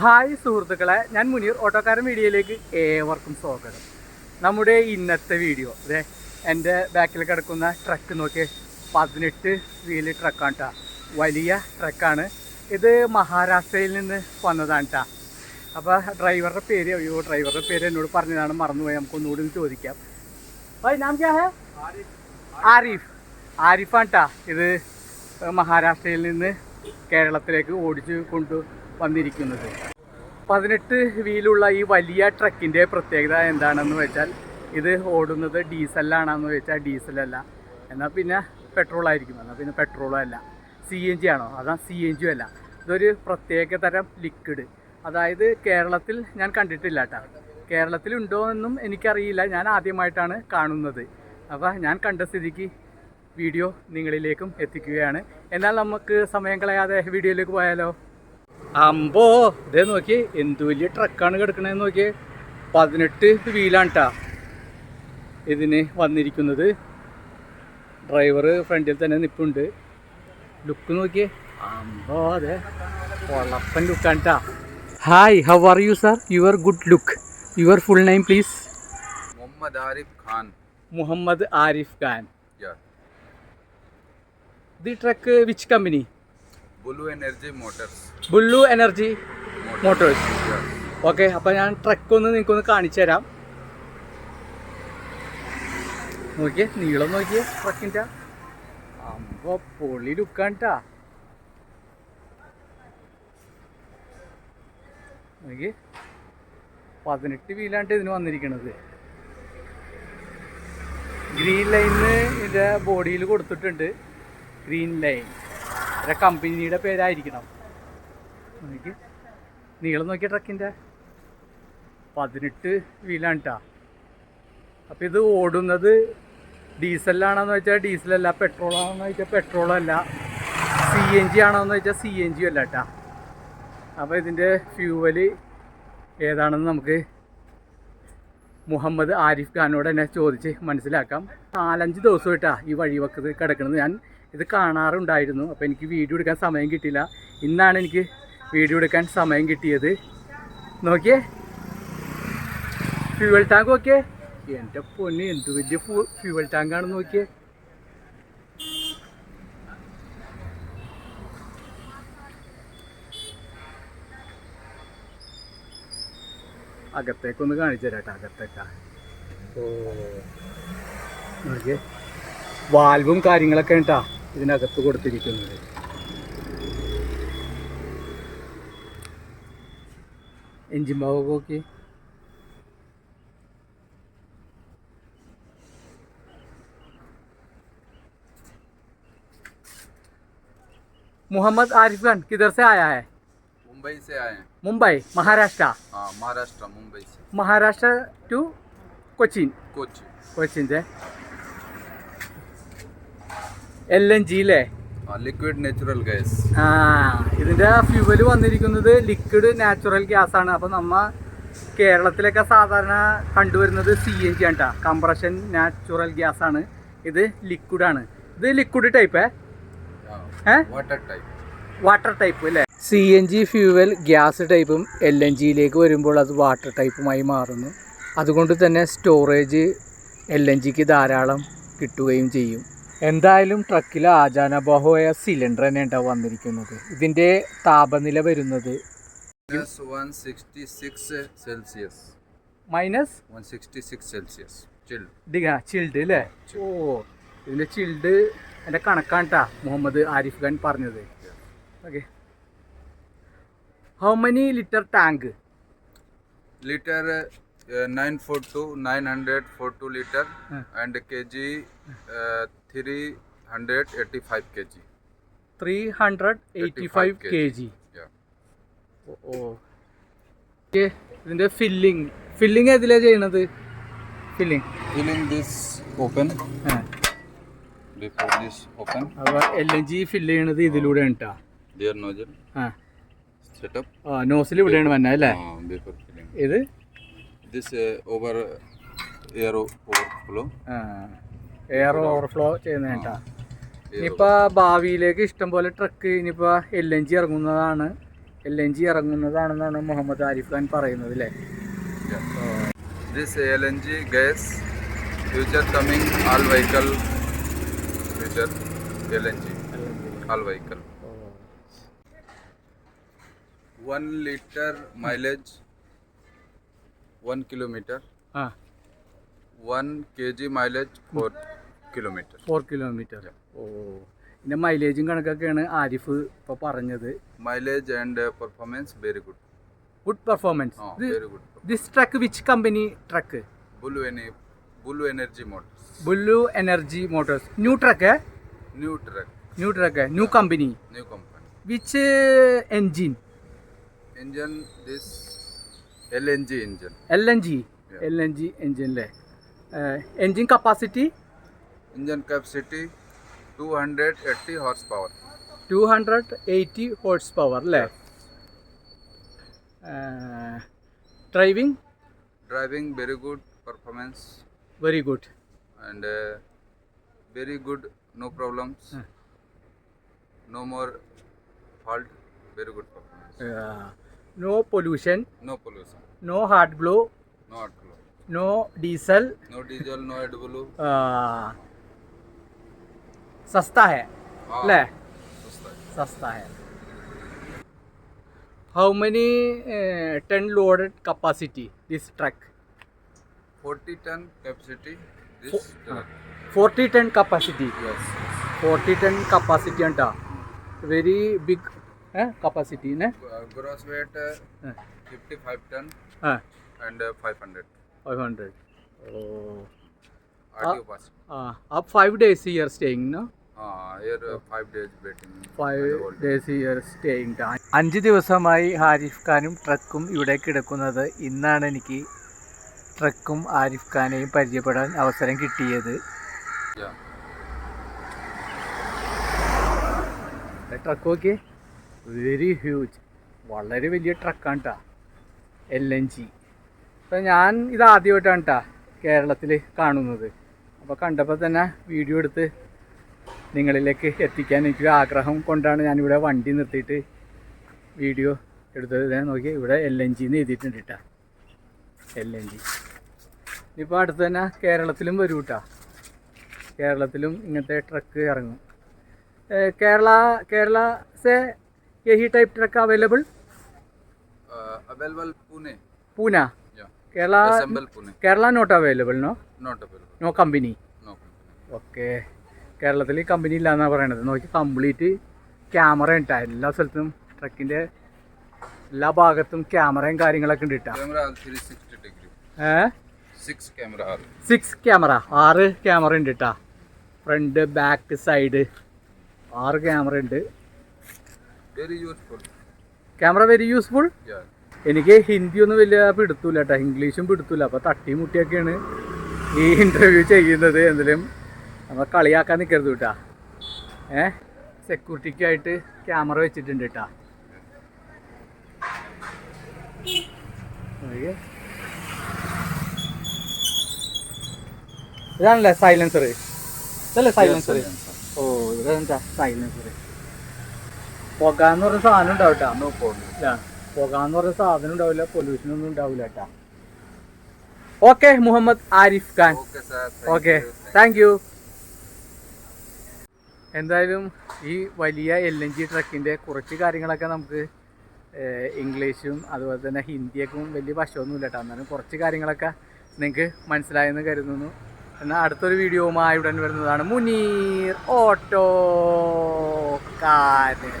Hi സുഹൃത്തുക്കളെ ഞാൻ മുനീർ ഓട്ടോക്കാരൻ വീഡിയോയിലേക്ക് ഏവർക്കും സ്വാഗതം. നമ്മുടെ ഇന്നത്തെ വീഡിയോ അതെ എന്റെ ബാക്കിൽ കിടക്കുന്ന ട്രക്ക് നോക്കി പതിനെട്ട് വീൽ ട്രക്കാണ് കേട്ടോ വലിയ ട്രക്കാണ് ഇത് മഹാരാഷ്ട്രയിൽ നിന്ന് വന്നതാണ് കേട്ടോ അപ്പോൾ ഡ്രൈവറുടെ പേര് അയ്യോ ഡ്രൈവറുടെ പേര് എന്നോട് പറഞ്ഞതാണ് മറന്നുപോയി. നമുക്കൊന്നുകൂടി ചോദിക്കാം. ഭായ് നാം ക്യാ ഹേ? ആരിഫ്. ആരിഫാണ് കേട്ടോ ഇത് മഹാരാഷ്ട്രയിൽ നിന്ന് കേരളത്തിലേക്ക് ഓടിച്ചു കൊണ്ട് വന്നിരിക്കുന്നത്. പതിനെട്ട് വീലുള്ള ഈ വലിയ ട്രക്കിന്റെ പ്രത്യേകത എന്താണെന്ന് വെച്ചാൽ ഇത് ഓടുന്നത് ഡീസലിലാണെന്ന് വെച്ചാൽ ഡീസലല്ല. എന്നാൽ പിന്നെ പെട്രോൾ ആയിരിക്കും എന്നാൽ പിന്നെ പെട്രോളും അല്ല. സി എൻ ജി ആണോ? അതാ സി എൻ ജി അല്ല. ഇതൊരു പ്രത്യേക തരം ലിക്വിഡ്. അതായത് കേരളത്തിൽ ഞാൻ കണ്ടിട്ടില്ല കേട്ടോ. കേരളത്തിൽ ഉണ്ടോ എന്നും എനിക്കറിയില്ല. ഞാൻ ആദ്യമായിട്ടാണ് കാണുന്നത്. അപ്പോൾ ഞാൻ കണ്ട സ്ഥിതിക്ക് വീഡിയോ നിങ്ങളിലേക്കും എത്തിക്കുകയാണ്. എന്നാൽ നമുക്ക് സമയം കളയാതെ വീഡിയോയിലേക്ക് പോയാലോ? അമ്പോ ഇതേ നോക്കി എന്ത് വലിയ ട്രക്കാണ് കിടക്കണേന്ന് നോക്കി. പതിനെട്ട് വീലാണ് ഇതിന് വന്നിരിക്കുന്നത്. ഡ്രൈവർ ഫ്രണ്ടിൽ തന്നെ നിൽപ്പുണ്ട് ലുക്ക് നോക്കിയേ. അമ്പോ അതെ. കൊള്ളപ്പൻ ലുക്കാണ് hi how are you sir your good look your full name please Muhammad Arif Khan. Muhammad Arif Khan. The truck which company Blue Energy Motors. Blue Energy Motors. Okay അപ്പോൾ ഞാൻ ട്രക്ക് ഒന്ന് നിങ്ങൾക്കൊന്ന് കാണിച്ചു തരാം. നോക്കിയേ നീളം നോക്കിയേ ട്രക്കിന്റെ അമ്പോ പൊളി ലുക്കാണ്ട്ടാ നോക്കിയേ പതിനെട്ട് വീലാണ്ട് ഇതിന് വന്നിരിക്കണത്. ഗ്രീൻ ലൈനിന് ഇതിന്റെ ബോഡിയിൽ കൊടുത്തിട്ടുണ്ട്. ഗ്രീൻ ലൈൻ ഇതിന്റെ കമ്പനിയുടെ പേരായിരിക്കണം. നോക്കി. നീളം നോക്കിയ ട്രക്കിന്റെ പതിനെട്ട് വീലാണ് ട്ടാ അപ്പോൾ ഇത് ഓടുന്നത് ഡീസലാണെന്ന് വെച്ചാൽ ഡീസലല്ല പെട്രോളാണെന്ന് വെച്ചാൽ പെട്രോളല്ല. സി എൻ ജി ആണോന്ന് വെച്ചാൽ സി എൻ ജി അല്ല കേട്ടാ അപ്പോൾ ഇതിന്റെ ഫ്യൂവൽ ഏതാണെന്ന് നമുക്ക് മുഹമ്മദ് ആരിഫ് ഖാനോട് എന്നെ ചോദിച്ച് മനസ്സിലാക്കാം. നാലഞ്ച് ദിവസമായിട്ടാ ഈ വഴി വഴിവക്കത്ത് കിടക്കുന്നത് ഞാൻ ഇത് കാണാറുണ്ടായിരുന്നു. അപ്പോൾ എനിക്ക് വീഡിയോ എടുക്കാൻ സമയം കിട്ടിയില്ല. ഇന്നാണ് എനിക്ക് വീഡിയോ എടുക്കാൻ സമയം കിട്ടിയത്. നോക്കിയേ. ഫ്യൂവൽ ടാങ്ക് നോക്കിയേ. എന്റെ പൊന്ന് എന്ത് വലിയ ഫ്യൂവൽ ടാങ്കാണെന്ന് നോക്കിയേ. അകത്തേക്കൊന്ന് കാണിച്ചു തരാം അകത്തേക്കാ. ഓ. നോക്കിയേ. വാൽവും കാര്യങ്ങളൊക്കെ കേട്ടാ ഇതിനകത്ത് കൊടുത്തിരിക്കുന്നത് എഞ്ചിൻ ഭാഗമൊക്കെ നോക്കി मोहम्मद आरिफ खान किधर से आया है मुंबई से आए हैं मुंबई महाराष्ट्र हाँ महाराष्ट्र मुंबई से महाराष्ट्र टू കൊച്ചിൻ कोची കൊച്ചിൻ്റെ എൽ എൻ ജി അല്ലേ ലിക്വിഡ് നാച്ചുറൽ ഗ്യാസ് ആ ഇതിന്റെ ഫ്യൂവൽ വന്നിരിക്കുന്നത് ലിക്വിഡ് നാച്ചുറൽ ഗ്യാസ് ആണ്. അപ്പൊ നമ്മ കേരളത്തിലൊക്കെ സാധാരണ കണ്ടുവരുന്നത് സി എൻ ജി ആണ് കേട്ടോ കംപ്രഷൻ നാച്ചുറൽ ഗ്യാസ് ആണ്. ഇത് ലിക്വിഡ് ആണ്. ഇത് liquid type water type water type അല്ലേ C N G fuel gas ടൈപ്പും എൽ എൻ ജിയിലേക്ക് വരുമ്പോൾ അത് വാട്ടർ ടൈപ്പുമായി മാറുന്നു. അതുകൊണ്ട് തന്നെ സ്റ്റോറേജ് എൽ എൻ ജിക്ക് ധാരാളം കിട്ടുകയും ചെയ്യും. എന്തായാലും ട്രക്കിൽ ആചാനബാഹുവായ സിലിണ്ടർ തന്നെ ഉണ്ടാവും വന്നിരിക്കുന്നത്. ഇതിന്റെ താപനില വരുന്നത് minus 166 celsius. Minus 166 celsius. Chilled ഡിഗ ചിൽഡ് അല്ലേ ഓ ഇതിന്റെ ചിൽഡ് എന്റെ കണക്കാണ് കേട്ടാ മുഹമ്മദ് ആരിഫ് ഖാൻ പറഞ്ഞത്. Okay how many liter tank uh, 942 942 liter and kg uh, 385 kg. Three hundred eighty five filling filling ഏതിലാണ് ചെയ്യണത്? Filling filling this open. before this open. അപ്പോൾ എൽ എൻ ജി ഫില്ല് ചെയ്യണത് ഇതിലൂടെയാണ് കേട്ടോ their nozzle ആ. Setup ആ nozzle ഇവിടെയാണ് വന്നത് അല്ലേ? uh, before ഇത് this uh, over air overflow. Air overflow ചെയ്യുന്നത് കേട്ടോ. ഇനിയിപ്പോൾ ഭാവിയിലേക്ക് ഇഷ്ടം പോലെ ട്രക്ക് ഇനിയിപ്പോൾ എൽ എൻ ജി ഇറങ്ങുന്നതാണ്. എൽ എൻ ജി ഇറങ്ങുന്നതാണെന്നാണ് മുഹമ്മദ് ആരിഫ് ഖാൻ പറയുന്നത് അല്ലേ this L N G gas future coming future coming future L N G all vehicle. One liter mileage, one kilometer. ആ One kg mileage, four kilometer. Four kilometre ഓ ഇതിന്റെ മൈലേജും കണക്കൊക്കെയാണ് ആരിഫ് ഇപ്പോൾ പറഞ്ഞത് Mileage and uh, performance very good. Good performance Oh, very good. This truck which company truck Blue, ener- Blue Energy Motors. Blue Energy Motors new truck New truck, new truck new company new company. Which engine Engine, this LNG engine. L N G Yeah. L N G എൻജിനിലെ engine capacity Engine capacity 280 horsepower. Two hundred eighty horsepower അല്ലേ driving Driving very good performance very good and uh, very good, no problems. Hmm. No more fault, very no pollution, no pollution, no hard glow, no hard glow, no diesel, no diesel, no head glow. आ, सस्ता है हाँ, ले सस्ता है सस्ता है how many ton loaded capacity this truck 40 ton capacity this truck forty ton capacity forty ton capacity ಅಂಟ very big capacity gross weight fifty five ton and five hundred five hundred ഓ. ആ ഫൈവ് ഡേയ്സ് ഇയർ സ്റ്റേയിങ് അഞ്ച് ദിവസമായി ആരിഫ് ഖാനും ട്രക്കും ഇവിടെ കിടക്കുന്നത് ഇന്നാണ് എനിക്ക് ട്രക്കും ആരിഫ് ഖാനെയും പരിചയപ്പെടാൻ അവസരം കിട്ടിയത്. ട്രക്ക് ഓക്കേ വെരി ഹ്യൂജ് വളരെ വലിയ ട്രക്കാണ് കേട്ടോ എൽ എൻ ജി അപ്പം ഞാൻ ഇത് ആദ്യമായിട്ടാണ് കേട്ടോ കേരളത്തിൽ കാണുന്നത്. അപ്പോൾ കണ്ടപ്പോൾ തന്നെ വീഡിയോ എടുത്ത് നിങ്ങളിലേക്ക് എത്തിക്കാൻ എനിക്കൊരു ആഗ്രഹം കൊണ്ടാണ് ഞാനിവിടെ വണ്ടി നിർത്തിയിട്ട് വീഡിയോ എടുത്തത്. നോക്കി ഇവിടെ എൽ എൻ ജിന്ന് എഴുതിയിട്ടുണ്ട് കേട്ടോ എൽ എൻ ജി ഇപ്പോൾ അടുത്ത് തന്നെ കേരളത്തിലും വരും കേട്ടോ കേരളത്തിലും ഇങ്ങനത്തെ ട്രക്ക് ഇറങ്ങും. കേരള കേരള സേ यही type truck available Uh, available Pune. Poona Yeah. Kerala Assemble Pune. Kerala not available no Not available. No company No company. Okay കേരളത്തിൽ കമ്പനി ഇല്ലാന്നാണ് പറയണത് നോക്കി കംപ്ലീറ്റ് ക്യാമറ ഉണ്ടാ എല്ലാ സ്ഥലത്തും ട്രക്കിൻ്റെ എല്ലാ ഭാഗത്തും ക്യാമറയും കാര്യങ്ങളൊക്കെ ഉണ്ട് കേട്ടോ Camera all 360 degree. ഏ Six camera all. Six camera ആറ് ക്യാമറ ഉണ്ട് കേട്ടോ ഫ്രണ്ട് ബാക്ക് സൈഡ് ആറ് ക്യാമറ ഉണ്ട് Very useful. Camera very useful Yeah. എനിക്ക് ഹിന്ദി ഒന്നും വലിയ പിടുത്തൂല കേട്ടോ ഇംഗ്ലീഷും പിടുത്തൂല അപ്പോൾ തട്ടി മുട്ടിയൊക്കെയാണ് ഈ ഇന്റർവ്യൂ ചെയ്യുന്നത്. എന്തെങ്കിലും നമ്മൾ കളിയാക്കാൻ നിൽക്കരുത് കേട്ടാ ഏ? സെക്യൂരിറ്റിക്കായിട്ട് ക്യാമറ വെച്ചിട്ടുണ്ട് കേട്ടാ. ഇതാണല്ലേ സൈലൻസർ ഇതല്ലേ സൈലൻസർ. ഓ ഇതെന്താ സൈലൻസർ പുകാന്ന് പറഞ്ഞ സാധനം ഉണ്ടാവും. ഇല്ല പുകാന്ന് പറഞ്ഞ സാധനം ഉണ്ടാവില്ല പൊല്യൂഷൻ ഒന്നും ഉണ്ടാവില്ല കേട്ടാ. Okay Muhammad Arif Khan. Okay thank you എന്തായാലും ഈ വലിയ എൽ എൻ ജി ട്രക്കിന്റെ കുറച്ച് കാര്യങ്ങളൊക്കെ നമുക്ക് ഇംഗ്ലീഷും അതുപോലെ തന്നെ ഹിന്ദിയൊക്കെ വലിയ വശമൊന്നുമില്ല കേട്ടോ. എന്നാലും കുറച്ച് കാര്യങ്ങളൊക്കെ നിങ്ങൾക്ക് മനസ്സിലായെന്ന് കരുതുന്നു. എന്നാൽ അടുത്തൊരു വീഡിയോവുമായി ഉടൻ വരുന്നതാണ് മുനീർ ഓട്ടോ കാരൻ.